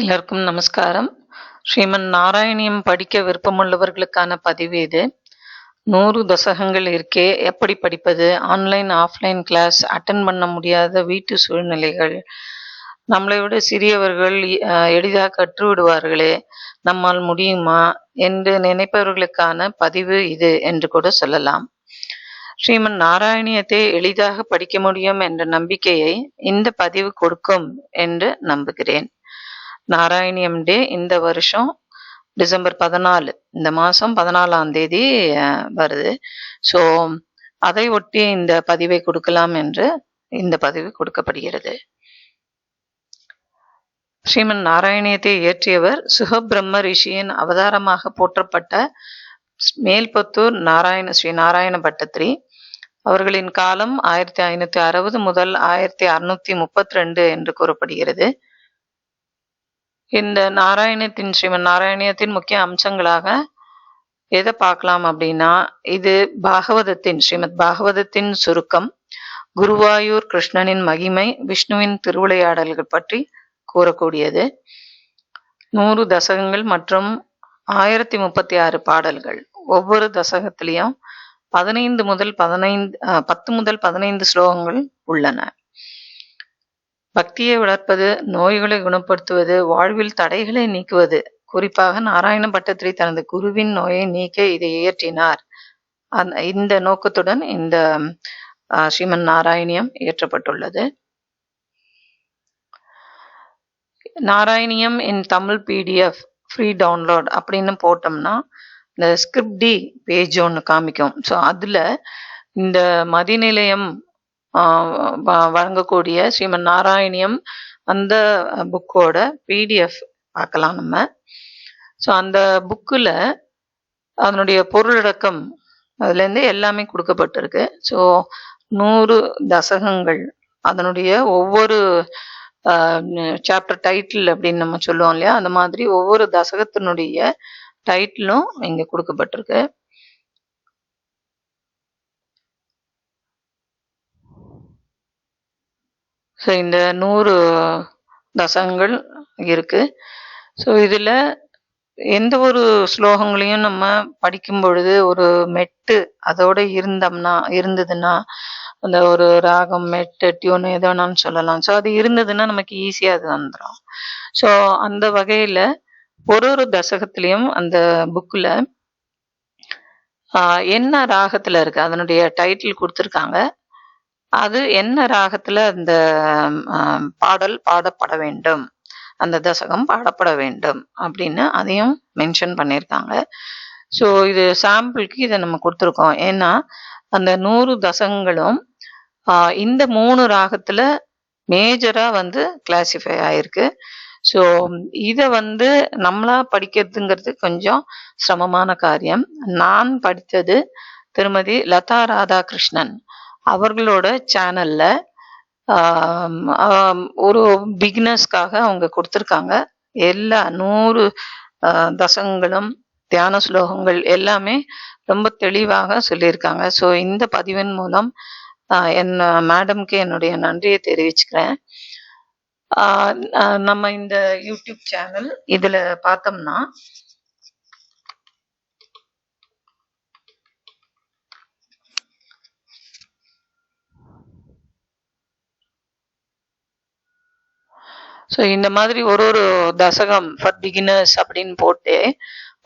எல்லோருக்கும் நமஸ்காரம். ஸ்ரீமன் நாராயணியம் படிக்க விருப்பமுள்ளவர்களுக்கான பதிவு இது. நூறு தசகங்கள் இருக்கே எப்படி படிப்பது? ஆன்லைன் ஆஃப்லைன் கிளாஸ் அட்டன் பண்ண முடியாத வீட்டு சூழ்நிலைகள். நம்மளை விட சிறியவர்கள் எளிதாக கற்றுவிடுவார்களே நம்மால் முடியுமா என்று நினைப்பவர்களுக்கான பதிவு இது என்று கூட சொல்லலாம். ஸ்ரீமன் நாராயணியத்தை எளிதாக படிக்க முடியும் என்ற நம்பிக்கையை இந்த பதிவு கொடுக்கும் என்று நம்புகிறேன். நாராயணியம் டே இந்த வருஷம் டிசம்பர் பதினாலு இந்த மாதம் பதினாலாம் தேதி வருது. ஸோ அதை ஒட்டி இந்த பதிவை கொடுக்கலாம் என்று இந்த பதிவு கொடுக்கப்படுகிறது. ஸ்ரீமன் நாராயணியத்தை இயற்றியவர் சுகபிரம்ம ரிஷியின் அவதாரமாக போற்றப்பட்ட மேல்பத்தூர் நாராயண ஸ்ரீ நாராயண பட்டத்ரி அவர்களின் காலம் ஆயிரத்தி ஐநூத்தி அறுபது முதல் ஆயிரத்தி அறுநூத்தி முப்பத்தி ரெண்டு என்று கூறப்படுகிறது. இந்த நாராயணத்தின் ஸ்ரீமன் நாராயணியத்தின் முக்கிய அம்சங்களாக எதை பார்க்கலாம் அப்படின்னா இது பாகவதத்தின் ஸ்ரீமத் பாகவதத்தின் சுருக்கம் குருவாயூர் கிருஷ்ணனின் மகிமை விஷ்ணுவின் திருவிளையாடல்கள் பற்றி கூறக்கூடியது. நூறு தசகங்கள் மற்றும் ஆயிரத்தி முப்பத்தி ஆறு பாடல்கள். ஒவ்வொரு தசகத்திலையும் பதினைந்து முதல் பதினைந்து பத்து முதல் பதினைந்து ஸ்லோகங்கள் உள்ளன. பக்தியை வளர்ப்பது நோய்களை குணப்படுத்துவது வாழ்வில் தடைகளை நீக்குவது. குறிப்பாக நாராயண பட்டத்திரி தனது குருவின் நோயை நீக்க இதை இயற்றினார். இந்த நோக்கத்துடன் இந்த Sriman Narayaneeyam இயற்றப்பட்டுள்ளது. Narayaneeyam in Tamil PDF free download அப்படின்னு போட்டோம்னா இந்த ஸ்கிரிப்ட் டி பேஜ் ஒன்று காமிக்கும். ஸோ அதில் இந்த மதிநிலையம் வழங்கக்கூடிய ஸ்ரீமன் நாராயணியம் அந்த புக்கோட பிடிஎஃப் பார்க்கலாம் நம்ம. ஸோ அந்த புக்கில் அதனுடைய பொருளடக்கம் அதுலேருந்து எல்லாமே கொடுக்கப்பட்டிருக்கு. ஸோ நூறு தசகங்கள் அதனுடைய ஒவ்வொரு சாப்டர் டைட்டில் அப்படின்னு நம்ம சொல்லுவோம் இல்லையா? அந்த மாதிரி ஒவ்வொரு தசகத்தினுடைய டைட்டிலும் இங்கே கொடுக்கப்பட்டிருக்கு. ஸோ இந்த நூறு தசகங்கள் இருக்கு. ஸோ இதில் எந்த ஒரு ஸ்லோகங்களையும் நம்ம படிக்கும் பொழுது ஒரு மெட்டு அதோட இருந்தோம்னா இருந்ததுன்னா அந்த ஒரு ராகம் மெட்டு டியூன் எது வேணாலும் சொல்லலாம். ஸோ அது இருந்ததுன்னா நமக்கு ஈஸியாக அது வந்துடும் ஸோ அந்த வகையில் ஒரு ஒரு தசகத்துலேயும் அந்த புக்கில் என்ன ராகத்தில் இருக்குது அதனுடைய டைட்டில் கொடுத்துருக்காங்க. அது என்ன ராகத்துல அந்த பாடல் பாடப்பட வேண்டும். அந்த தசகம் பாடப்பட வேண்டும் அப்படின்னு அதையும் மென்ஷன் பண்ணியிருக்காங்க. ஸோ இது சாம்பிளுக்கு இதை நம்ம கொடுத்துருக்கோம். ஏன்னா அந்த நூறு தசகங்களும் இந்த மூணு ராகத்துல மேஜரா வந்து கிளாசிஃபை ஆயிருக்கு. ஸோ இதை வந்து நம்மளா படிக்கிறதுங்கிறது கொஞ்சம் சிரமமான காரியம். நான் படித்தது திருமதி லதா ராதாகிருஷ்ணன். அவர்களோட சேனல்ல ஒரு பிகினர்ஸ்க்காக அவங்க கொடுத்துருக்காங்க. எல்லா நூறு தசங்களும் தசகங்களும் தியான ஸ்லோகங்கள் எல்லாமே ரொம்ப தெளிவாக சொல்லியிருக்காங்க. ஸோ இந்த பதிவின் மூலம் என் மேடம்க்கு என்னுடைய நன்றியை தெரிவிச்சுக்கிறேன். நம்ம இந்த யூடியூப் சேனல் இதில் பார்த்தோம்னா ஸோ இந்த மாதிரி ஒரு ஒரு தசகம் ஃபார் பிகினர்ஸ் அப்படின்னு போட்டு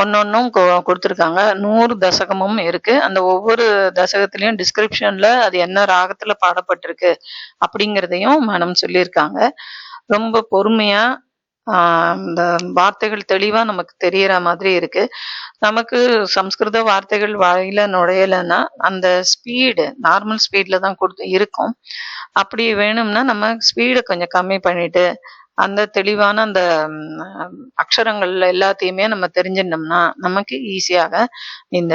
ஒன்னொன்னும் கொடுத்துருக்காங்க. நூறு தசகமும் இருக்கு. அந்த ஒவ்வொரு தசகத்திலையும் டிஸ்கிரிப்ஷன்ல அது என்ன ராகத்துல பாடப்பட்டிருக்கு அப்படிங்கிறதையும் மேடம் சொல்லியிருக்காங்க. ரொம்ப பொறுமையா இந்த வார்த்தைகள் தெளிவா நமக்கு தெரியற மாதிரி இருக்கு. நமக்கு சம்ஸ்கிருத வார்த்தைகள் வாயில நுழையலைன்னா அந்த ஸ்பீடு நார்மல் ஸ்பீட்ல தான் கொடுத்து இருக்கும். அப்படி வேணும்னா நம்ம ஸ்பீடை கொஞ்சம் கம்மி பண்ணிட்டு அந்த தெளிவான அந்த அக்ஷரங்கள்ல அக்ஷரங்கள் எல்லாத்தையுமே நம்ம தெரிஞ்சிட்டோம்னா நமக்கு ஈஸியாக இந்த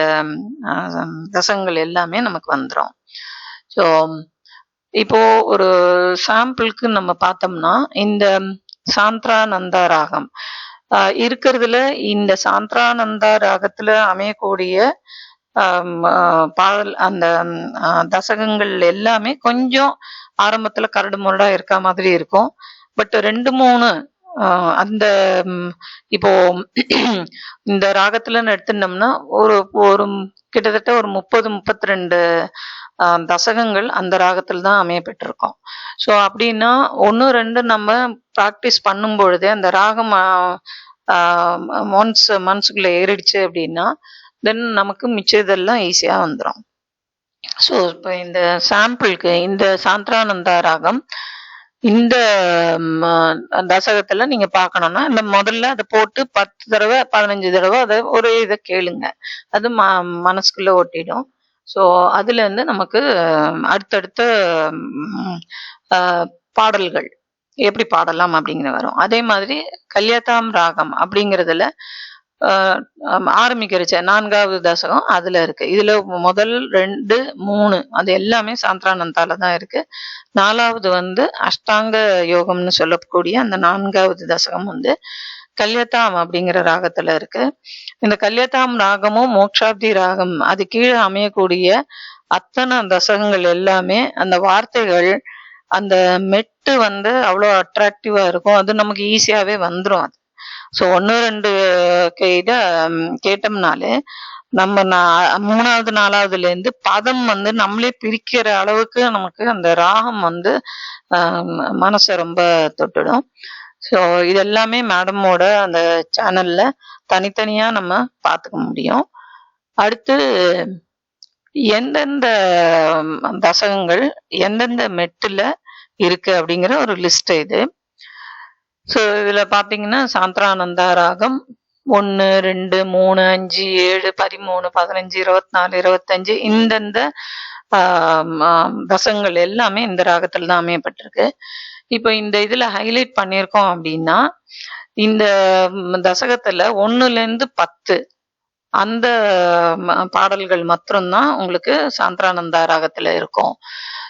ரசங்கள் எல்லாமே நமக்கு வந்துடும் ஸோ இப்போ ஒரு சாம்பிளுக்கு நம்ம பார்த்தோம்னா இந்த சாந்திரானந்தா ராகம். இருக்கிறதுல இந்த சாந்திரானந்தா ராகத்துல அமையக்கூடிய ஆஹ், பாடல் அந்த தசகங்கள் எல்லாமே கொஞ்சம் ஆரம்பத்துல கரடு முரடா இருக்க மாதிரி இருக்கும். பட் ரெண்டு மூணு அந்த இப்போ இந்த ராகத்துலன்னு எடுத்துட்டோம்னா ஒரு ஒரு கிட்டத்தட்ட ஒரு முப்பது முப்பத்தி ரெண்டு தசகங்கள் அந்த ராகத்தில் தான் அமைய ஸோ அப்படின்னா ஒன்று ரெண்டு நம்ம ப்ராக்டிஸ் பண்ணும் பொழுதே அந்த ராகம் ஒன்ஸ் மனசுக்குள்ள ஏறிடுச்சு அப்படின்னா தென் நமக்கு மிச்சதெல்லாம் ஈஸியாக வந்துடும் ஸோ இப்போ இந்த சாம்பிளுக்கு இந்த சாந்திரானந்தா ராகம் இந்த ம், தசகத்துல நீங்க பார்க்கணும்னா இந்த முதல்ல அதை போட்டு பத்து தடவை பதினஞ்சு தடவை அதை ஒரு இதை கேளுங்க. அது ம மனசுக்குள்ள ஒட்டிடும். ஸோ அதுல இருந்து நமக்கு அடுத்தடுத்த பாடல்கள் எப்படி பாடலாம் அப்படிங்கிற வரும். அதே மாதிரி கல்யாத்தாம் ராகம் அப்படிங்கிறதுல ஆரம்பிக்கிறச்ச நான்காவது தசகம் அதுல இருக்கு. இதுல முதல் ரெண்டு மூணு அது எல்லாமே சாந்திரானந்தால தான் இருக்கு. நாலாவது வந்து அஷ்டாங்க யோகம்னு சொல்லக்கூடிய அந்த நான்காவது தசகம் வந்து கல்யத்தாம் அப்படிங்கிற ராகத்துல இருக்கு. இந்த கல்யத்தாம் ராகமும் மோக்ஷாப்தி ராகம் அது கீழே அமையக்கூடிய அத்தனை தசகங்கள் எல்லாமே அந்த வார்த்தைகள் அந்த மெட்டு வந்து அவ்வளோ அட்ராக்டிவா இருக்கும். அது நமக்கு ஈஸியாவே வந்துடும் அது. ஸோ ஒன்று ரெண்டு கே- கேட்டோம்னாலே நம்ம மூணாவது நாலாவதுல இருந்து பதம் வந்து நம்மளே பிரிக்கிற அளவுக்கு நமக்கு அந்த ராகம் வந்து மனசை ரொம்ப தொட்டுடும். ஸோ இது எல்லாமே மேடமோட அந்த சேனல்ல தனித்தனியா நம்ம பார்த்துக்க முடியும். அடுத்து எந்தெந்த தசகங்கள் எந்தெந்த மெட்டுல இருக்கு அப்படிங்கிற ஒரு லிஸ்ட் இது. ஸோ இதில் பார்த்தீங்கன்னா சாந்திரானந்தா ராகம். ஒன்று ரெண்டு மூணு அஞ்சு ஏழு பதிமூணு பதினஞ்சு இருபத்தி நாலு இருபத்தஞ்சு இந்தந்த ரசங்கள் தசகங்கள் எல்லாமே இந்த ராகத்தில் தான் அமையப்பட்டிருக்கு. இப்போ இந்த இதில் ஹைலைட் பண்ணியிருக்கோம் அப்படின்னா இந்த தசகத்தில் ஒன்றுலேருந்து பத்து அந்த ம- பாடல்கள் மாத்திரம்தான் உங்களுக்கு சாந்திரானந்தா ராகத்தில் இருக்கும்.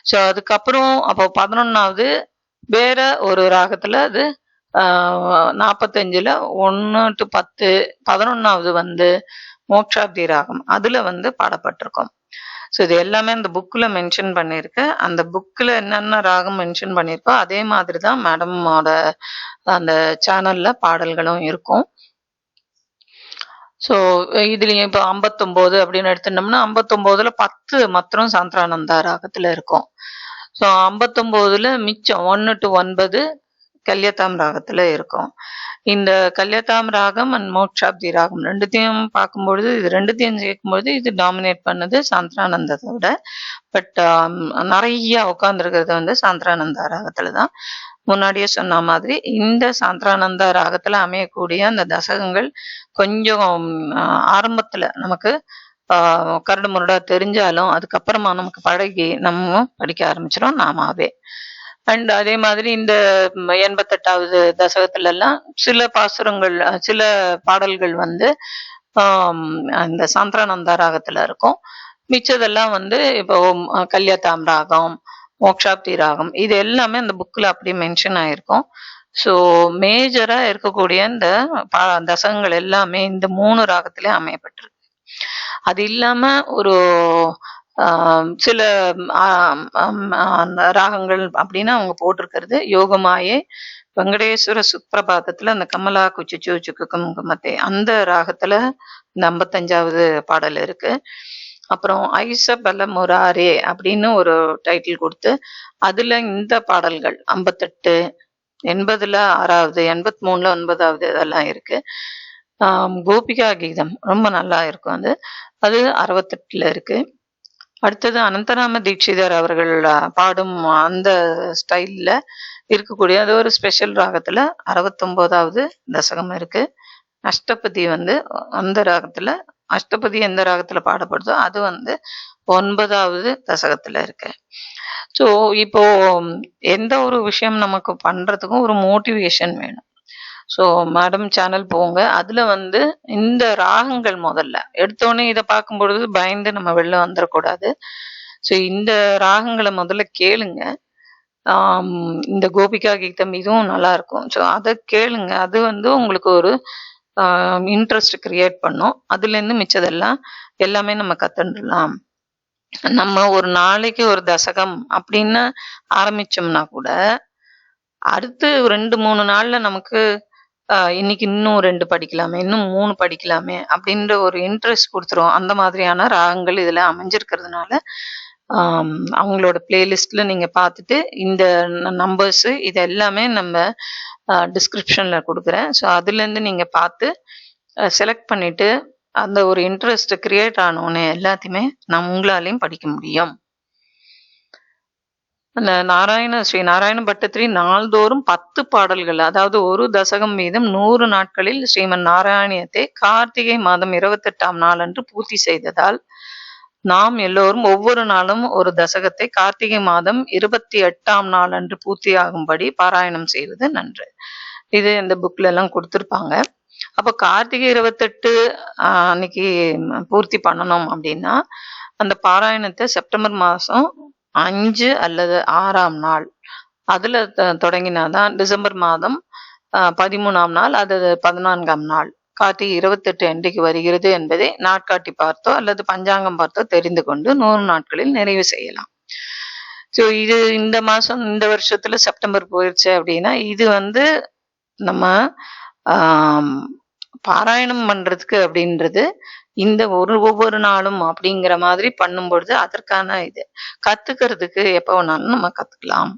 ஸோ அதுக்கப்புறம் அப்போ பதினொன்னாவது வேற ஒரு ராகத்தில் அது நாற்பத்தஞ்சில் ஒன்று டு பத்து பதினொன்றாவது வந்து மோக்ஷாப்தி ராகம் அதில் வந்து பாடப்பட்டிருக்கும். ஸோ இது எல்லாமே அந்த புக்கில் மென்ஷன் பண்ணியிருக்கு. அந்த புக்கில் என்னென்ன ராகம் மென்ஷன் பண்ணியிருக்கோ அதே மாதிரி தான் மேடமோட அந்த சேனலில் பாடல்களும் இருக்கும். ஸோ இதுலேயும் இப்போ ஐம்பத்தொம்போது அப்படின்னு எடுத்துட்டோம்னா ஐம்பத்தொம்போதுல பத்து மற்றும் சாந்திரானந்தா ராகத்தில் இருக்கும். ஸோ ஐம்பத்தொம்போதுல மிச்சம் ஒன்று டு ஒன்பது கல்யத்தாம் ராகத்துல இருக்கும். இந்த கல்யத்தாம் ராகம் அண்ட் மோக்ஷாப்தி ராகம் ரெண்டுத்தையும் பார்க்கும்பொழுது இது ரெண்டுத்தையும் சேர்க்கும்பொழுது இது டாமினேட் பண்ணது சாந்திரானந்தத்தை விட. பட் um, நிறைய உட்காந்துருக்கிறது வந்து சாந்திரானந்தா ராகத்துல தான். முன்னாடியே சொன்ன மாதிரி இந்த சாந்திரானந்தா ராகத்துல அமையக்கூடிய அந்த தசகங்கள் கொஞ்சம் ஆரம்பத்துல நமக்கு கரடு முரடா தெரிஞ்சாலும் அதுக்கப்புறமா நமக்கு பழகி நம்ம படிக்க ஆரம்பிச்சிடும் நாமாவே அண்ட் அதே மாதிரி இந்த எண்பத்தெட்டாவது தசகத்துல எல்லாம் சில பாசுரங்கள் சில பாடல்கள் வந்து அந்த சாந்திரானந்தா ராகத்துல இருக்கும். மிச்சதெல்லாம் வந்து இப்போ கல்யாத்தாம் ராகம் மோக்ஷாப்தி ராகம் இது எல்லாமே அந்த புக்கில் அப்படியே மென்ஷன் ஆயிருக்கும். ஸோ மேஜரா இருக்கக்கூடிய இந்த பா- தசகங்கள் எல்லாமே இந்த மூணு ராகத்திலே அமையப்பட்டிருக்கு. அது இல்லாம ஒரு சில அந்த ராகங்கள் அப்படின்னு அவங்க போட்டிருக்கிறது. யோகமாயே வெங்கடேஸ்வர சுப்பிரபாதத்தில் அந்த கமலா குச்சிச்சு சுக்குக்கும் குமத்தே அந்த ராகத்தில் இந்த ஐம்பத்தஞ்சாவது பாடல் இருக்கு. அப்புறம் ஐசபல முராரே அப்படின்னு ஒரு டைட்டில் கொடுத்து அதில் இந்த பாடல்கள் ஐம்பத்தெட்டு எண்பதுல ஆறாவது எண்பத்தி மூணுல ஒன்பதாவது இதெல்லாம் இருக்கு. கோபிகா கீதம் ரொம்ப நல்லா இருக்கும் அது. அது அறுபத்தெட்டுல இருக்கு. அடுத்தது அனந்தராம தீட்சிதர் அவர்கள் பாடும் அந்த ஸ்டைலில் இருக்கக்கூடிய அது ஒரு ஸ்பெஷல் ராகத்தில் அறுபத்தொன்பதாவது தசகம் இருக்குது அஷ்டபதி வந்து அந்த ராகத்தில் அஷ்டபதி எந்த ராகத்தில் பாடப்படுதோ அது வந்து ஒன்பதாவது தசகத்தில் இருக்கு. ஸோ இப்போ எந்த ஒரு விஷயம் நமக்கு பண்ணுறதுக்கும் ஒரு மோட்டிவேஷன் வேணும். ஸோ மேடம் சேனல் போங்க. அதுல வந்து இந்த ராகங்கள் முதல்ல. எடுத்தோடனே இதை பார்க்கும்பொழுது பயந்து நம்ம வெளில வந்துடக்கூடாது ஸோ இந்த ராகங்களை முதல்ல கேளுங்க. இந்த கோபிகா கீதம் இதுவும் நல்லா இருக்கும் ஸோ அதை கேளுங்க. அது வந்து உங்களுக்கு ஒரு இன்ட்ரெஸ்ட் கிரியேட் பண்ணும். அதுலேருந்து மிச்சதெல்லாம் எல்லாமே நம்ம கத்துடலாம். நம்ம ஒரு நாளைக்கு ஒரு தசகம் அப்படின்னு ஆரம்பிச்சோம்னா கூட அடுத்து ரெண்டு மூணு நாள்ல நமக்கு இன்னைக்கு இன்னும் ரெண்டு படிக்கலாமே இன்னும் மூணு படிக்கலாமே அப்படின்ற ஒரு இன்ட்ரெஸ்ட் கொடுத்துரும். அந்த மாதிரியான ராகங்கள் இதுல அமைஞ்சிருக்கிறதுனால அவங்களோட பிளேலிஸ்ட்ல நீங்க பார்த்துட்டு இந்த நம்பர்ஸு இது எல்லாமே நம்ம டிஸ்கிரிப்ஷன்ல கொடுக்குறேன். ஸோ அதுலேருந்து நீங்க பார்த்து செலக்ட் பண்ணிட்டு அந்த ஒரு இன்ட்ரெஸ்ட் கிரியேட் ஆனோடனே எல்லாத்தையுமே நம்ம உங்களாலையும் படிக்க முடியும். நாராயண ஸ்ரீ நாராயண பட்டத்திரி நாள்தோறும் பத்து பாடல்கள். அதாவது ஒரு தசகம் மீதும் நூறு நாட்களில் ஸ்ரீமன் நாராயணியத்தை கார்த்திகை மாதம் இருபத்தெட்டாம் நாளன்று பூர்த்தி செய்ததால் நாம் எல்லோரும் ஒவ்வொரு நாளும் ஒரு தசகத்தை கார்த்திகை மாதம் இருபத்தி எட்டாம் நாள் அன்று பூர்த்தியாகும்படி பாராயணம் செய்வது நன்று. இது இந்த புக்ல எல்லாம் கொடுத்துருப்பாங்க. அப்போ கார்த்திகை இருபத்தெட்டு அன்னைக்கு பூர்த்தி பண்ணணும் அப்படின்னா அந்த பாராயணத்தை செப்டம்பர் மாதம் அஞ்சு அல்லது ஆறாம் நாள். அதில் தொடங்கினாதான் டிசம்பர் மாதம் பதிமூணாம் நாள் அல்லது பதினான்காம் நாள். காட்டி இருபத்தெட்டு அன்றைக்கு வருகிறது என்பதை நாட்காட்டி பார்த்தோ அல்லது பஞ்சாங்கம் பார்த்தோ தெரிந்து கொண்டு நூறு நாட்களில் நிறைவு செய்யலாம். ஸோ இது இந்த மாதம் இந்த வருஷத்துல செப்டம்பர் போயிடுச்சு அப்படின்னா இது வந்து நம்ம ஆம், பாராயணம் பண்றதுக்கு அப்படின்றது இந்த ஒரு ஒவ்வொரு நாளும் அப்படிங்கிற மாதிரி பண்ணும் பொழுது அதற்கான இது. கத்துக்கிறதுக்கு எப்போ வேணாலும் நம்ம கத்துக்கலாம்.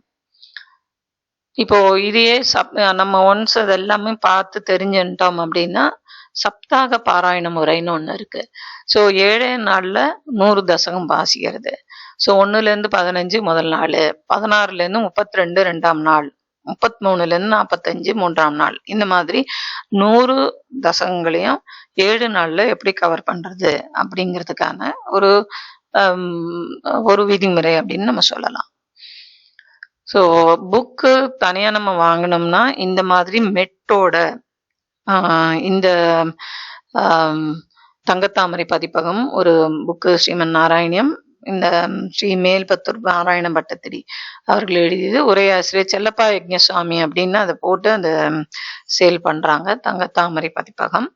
இப்போ இதையே சப் நம்ம ஒன்ஸ் அதெல்லாமே பார்த்து தெரிஞ்சுட்டோம் அப்படின்னா சப்தாக பாராயண முறைன்னு ஒன்று இருக்கு. ஸோ ஏழே நாள்ல நூறு தசகம் வாசிக்கிறது. ஸோ ஒன்றுலேருந்து பதினஞ்சு முதல் நாள் பதினாறுலேருந்து முப்பத்தி ரெண்டு ரெண்டாம் நாள். முப்பத்தி மூணுலேருந்து நாற்பத்தஞ்சு மூன்றாம் நாள். இந்த மாதிரி நூறு தசகங்களையும் ஏழு நாள்ல எப்படி கவர் பண்றது அப்படிங்கிறதுக்கான ஒரு ஹம், ஒரு விதிமுறை அப்படின்னு நம்ம சொல்லலாம். ஸோ புக்கு தனியாக நம்ம வாங்கினோம்னா இந்த மாதிரி மெட்டோட ஆஹ் இந்த தங்கத்தாமரை பதிப்பகம் ஒரு புக்கு ஸ்ரீமன் நாராயணியம் இந்த ஸ்ரீ மேல்பத்தூர் நாராயண பட்டத்திரி அவர்கள் எழுதியது உரையாசிரியர் செல்லப்பா யக்ஞசுவாமி அப்படின்னு அதை போட்டு அந்த சேல் பண்றாங்க. தாமரை பதிப்பகம்.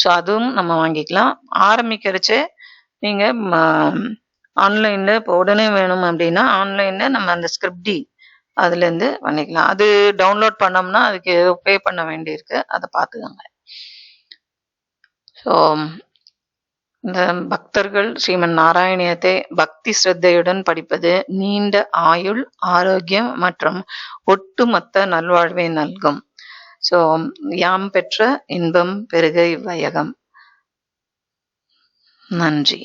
ஸோ அதுவும் நம்ம வாங்கிக்கலாம். ஆரம்பிக்கிறச்சே நீங்கள் ஆன்லைனில் இப்போ உடனே வேணும் அப்படின்னா ஆன்லைனில் நம்ம அந்த ஸ்கிரிப்டி அதுலேருந்து பண்ணிக்கலாம். அது டவுன்லோட் பண்ணோம்னா அதுக்கு ஏதோ பே பண்ண வேண்டியிருக்கு. அதை பார்த்துக்கோங்க. ஸோ இந்த பக்தர்கள் ஸ்ரீமன் நாராயணியத்தை பக்தி ஸ்ரத்தையுடன் படிப்பது நீண்ட ஆயுள் ஆரோக்கியம் மற்றும் ஒட்டுமொத்த நல்வாழ்வை நல்கும். ஸோ யாம் பெற்ற இன்பம் பெருக இவ்வையகம் நன்றி.